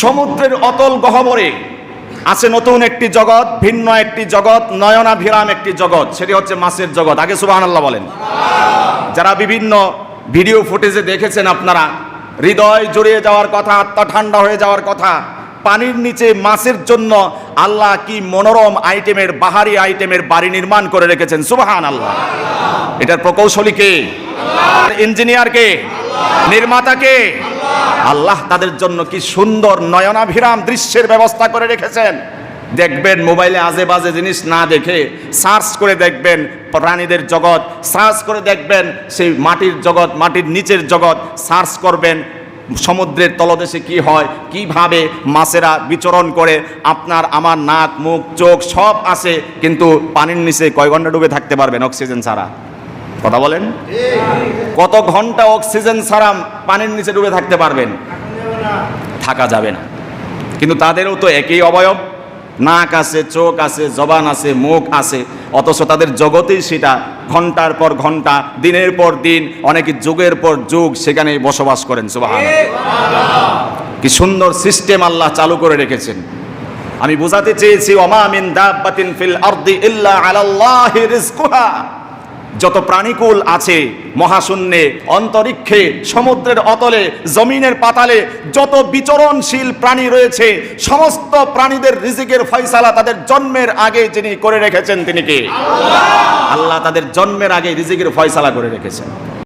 সমুদ্রের অতল গহবরে আছে নতুন একটি জগৎ, ভিন্ন একটি জগৎ, নয়নাভিরাম একটি জগৎ। সেটি হচ্ছে মাছের জগৎ। আগে সুবাহ আল্লাহ বলেন। যারা বিভিন্ন ভিডিও ফুটেজে দেখেছেন আপনারা, হৃদয় জড়িয়ে যাওয়ার কথা, আত্মা ঠান্ডা হয়ে যাওয়ার কথা, পানির নিচে মাছের জন্য আল্লাহ কি মনোরম আইটেমের, বাহারি আইটেমের বাড়ি নির্মাণ করে রেখেছেন? সুবাহান আল্লাহ এটার প্রকৌশলী কে? ইঞ্জিনিয়ার কে? নির্মাতা কে আল্লাহ তাদের জন্য কি সুন্দর নয়নাভিরাম দৃশ্যের ব্যবস্থা করে রেখেছেন? দেখবেন মোবাইলে আজে বাজে জিনিস না দেখে সার্চ করে দেখবেন প্রাণীদের জগৎ, সার্চ করে দেখবেন সেই মাটির জগৎ, মাটির নিচের জগৎ, সার্চ করবেন সমুদ্রের তলদেশে কি হয়, কীভাবে মাছেরা বিচরণ করে, আপনার আমার নাক, মুখ, চোখ সব আছে, কিন্তু পানির নিচে কয় ঘণ্টা ডুবে থাকতে পারবেন অক্সিজেন ছাড়া। কথা বলেন? কত ঘণ্টা অক্সিজেন ছাড়া পানির নিচে ডুবে থাকতে পারবেন? থাকা যাবে না। কিন্তু তাদেরও তো একই অবয়ব। নাক আছে, চোখ আছে, জবান আছে, মুখ আছে। অথচ তাদের জগতেই সেটা ঘণ্টার পর ঘণ্টা, দিনের পর দিন, অনেকে যুগের পর যুগ সেখানে বসবাস করেন। সুবাহ কি সুন্দর সিস্টেম আল্লাহ চালু করে রেখেছেন। আমি বোঝাতে চেয়েছি, ওমা মিন দাব্বাতিন ফিল আরদি ইল্লা আলাল্লাহি রিজকুহা। যত প্রাণীকুল আছে, মহাশূন্যে, অন্তরিক্ষে, সমুদ্রের অতলে, জমিনের পাতালে, যত বিচরণশীল প্রাণী রয়েছে, সমস্ত প্রাণীদের রিজিকের ফয়সালা তাদের জন্মের আগে যিনি করে রেখেছেন তিনি কে? আল্লাহ! তাদের জন্মের আগে রিজিকের ফয়সালা করে রেখেছেন।